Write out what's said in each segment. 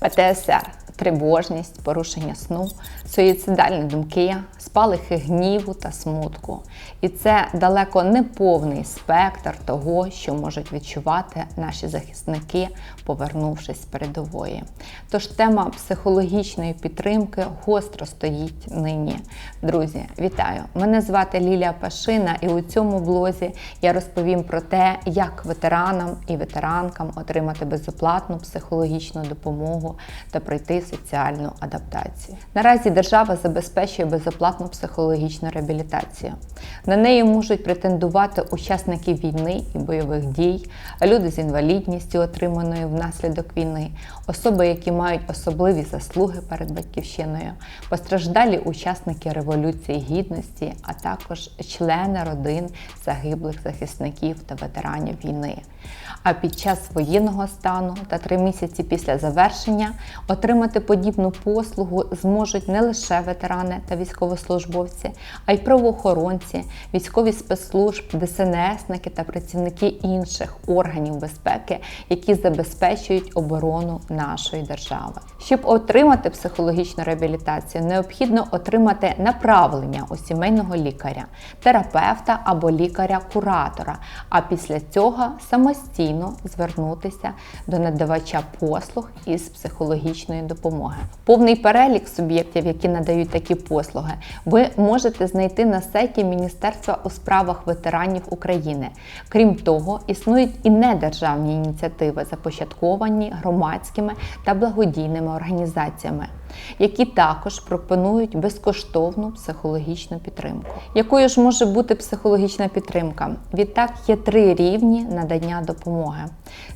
Até a тривожність, порушення сну, суїцидальні думки, спалахи гніву та смутку. І це далеко не повний спектр того, що можуть відчувати наші захисники, повернувшись з передової. Тож тема психологічної підтримки гостро стоїть нині. Друзі, вітаю! Мене звати Лілія Пашина, і у цьому блозі я розповім про те, як ветеранам і ветеранкам отримати безоплатну психологічну допомогу та пройти соціальну адаптацію. Наразі держава забезпечує безоплатну психологічну реабілітацію. На неї можуть претендувати учасники війни і бойових дій, люди з інвалідністю, отриманою внаслідок війни, особи, які мають особливі заслуги перед батьківщиною, постраждалі учасники Революції Гідності, а також члени родин загиблих захисників та ветеранів війни. А під час воєнного стану та три місяці після завершення отримати подібну послугу зможуть не лише ветерани та військовослужбовці, а й правоохоронці, військові спецслужб, ДСНСники та працівники інших органів безпеки, які забезпечують оборону нашої держави. Щоб отримати психологічну реабілітацію, необхідно отримати направлення у сімейного лікаря, терапевта або лікаря-куратора, а після цього самостійно звернутися до надавача послуг із психологічної допомоги. Повний перелік суб'єктів, які надають такі послуги, ви можете знайти на сайті Міністерства у справах ветеранів України. Крім того, існують і недержавні ініціативи, започатковані громадськими та благодійними організаціями. Які також пропонують безкоштовну психологічну підтримку. Якою ж може бути психологічна підтримка? Відтак є три рівні надання допомоги: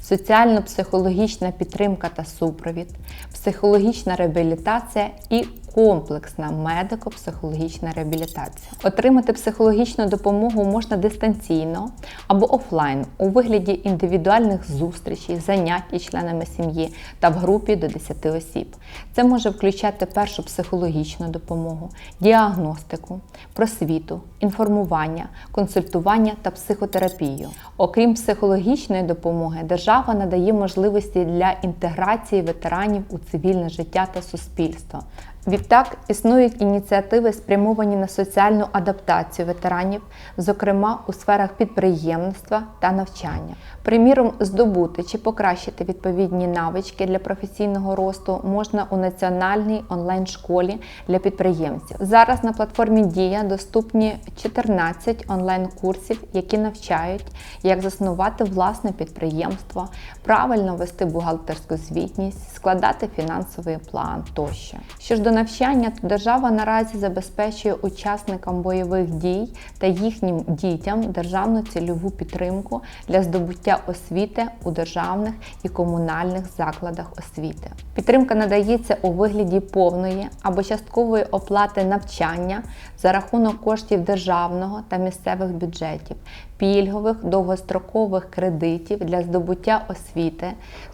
соціально-психологічна підтримка та супровід, психологічна реабілітація і комплексна медико-психологічна реабілітація. Отримати психологічну допомогу можна дистанційно або офлайн у вигляді індивідуальних зустрічей, занять із членами сім'ї та в групі до 10 осіб. Це може включати першу психологічну допомогу, діагностику, просвіту, інформування, консультування та психотерапію. Окрім психологічної допомоги, держава надає можливості для інтеграції ветеранів у цивільне життя та суспільство. Відтак існують ініціативи, спрямовані на соціальну адаптацію ветеранів, зокрема у сферах підприємництва та навчання. Приміром, здобути чи покращити відповідні навички для професійного росту можна у національній онлайн-школі для підприємців. Зараз на платформі Дія доступні 14 онлайн-курсів, які навчають, як заснувати власне підприємство, правильно вести бухгалтерську звітність, складати фінансовий план тощо. Що ж до навчання, держава наразі забезпечує учасникам бойових дій та їхнім дітям державну цільову підтримку для здобуття освіти у державних і комунальних закладах освіти. Підтримка надається у вигляді повної або часткової оплати навчання за рахунок коштів державного та місцевих бюджетів, пільгових довгострокових кредитів для здобуття освіти,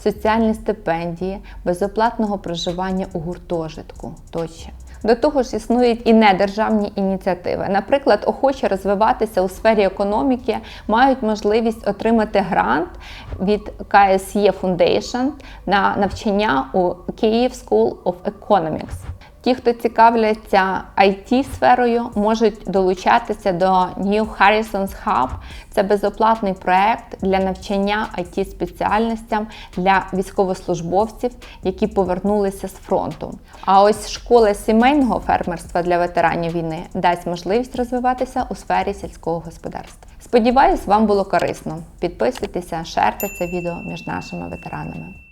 соціальні стипендії, безоплатного проживання у гуртожитку тощо. До того ж, існують і недержавні ініціативи. Наприклад, охочі розвиватися у сфері економіки мають можливість отримати грант від KSE Foundation на навчання у Kyiv School of Economics. Ті, хто цікавляться it сферою можуть долучатися до New Harrison's Hub. Це безоплатний проект для навчання it спеціальностям для військовослужбовців, які повернулися з фронту. А ось школа сімейного фермерства для ветеранів війни дасть можливість розвиватися у сфері сільського господарства. Сподіваюсь, вам було корисно. Підписуйтеся, шерте це відео між нашими ветеранами.